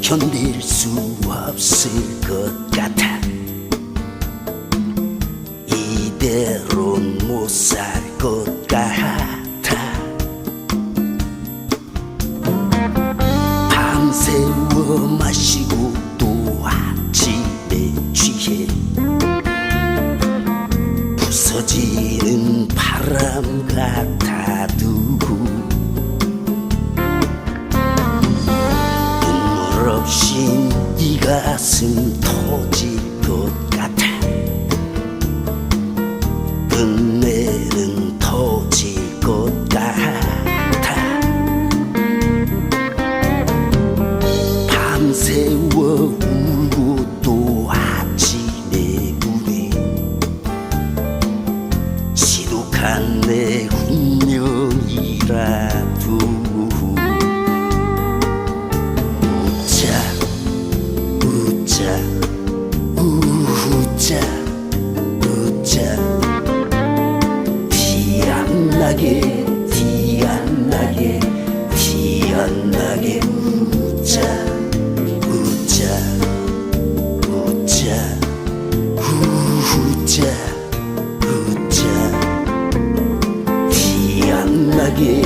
견딜 수 없을 것 같아. 이대로는 못살 것 같아. 밤새워 마시고 또 아침에 취해. 부서지는 바람 같아 가슴 터질 것 같아. 은혜는 터질 것 같아. 밤새워 울고 또 아침에 우리 지독한 내 운명이라도 나게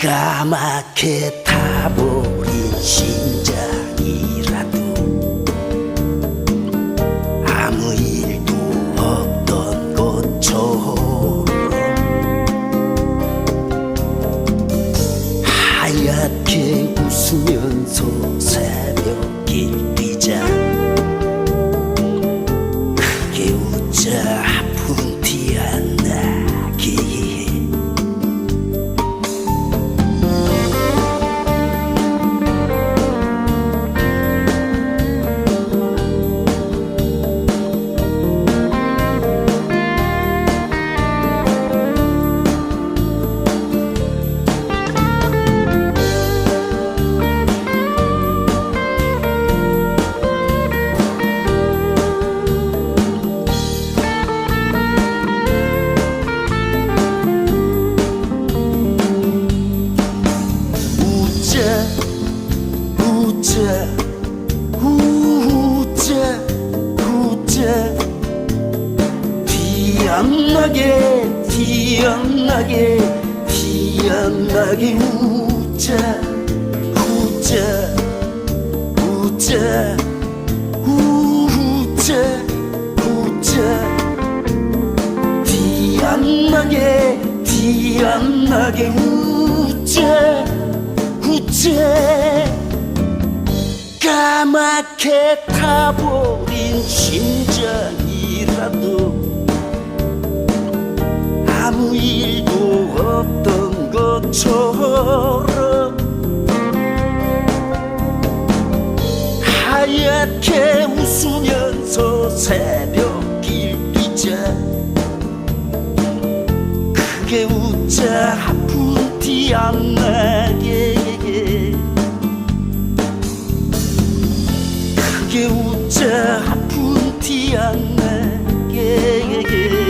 까맣게 타버린 심장 웃으면서 새벽길 웃자 웃자 웃자 티안 나게 티안 나게 티안 나게 웃자 웃자 웃자 웃자 웃자 티안 나게 티안 나게 웃자 웃자 까맣게 타버린 심장이라도 아무 일도 없던 것처럼 하얗게 웃으면서 새벽길 뛰자 크게 웃자 아픈 티 안 나. 함께 웃자 아픈 티 안 나게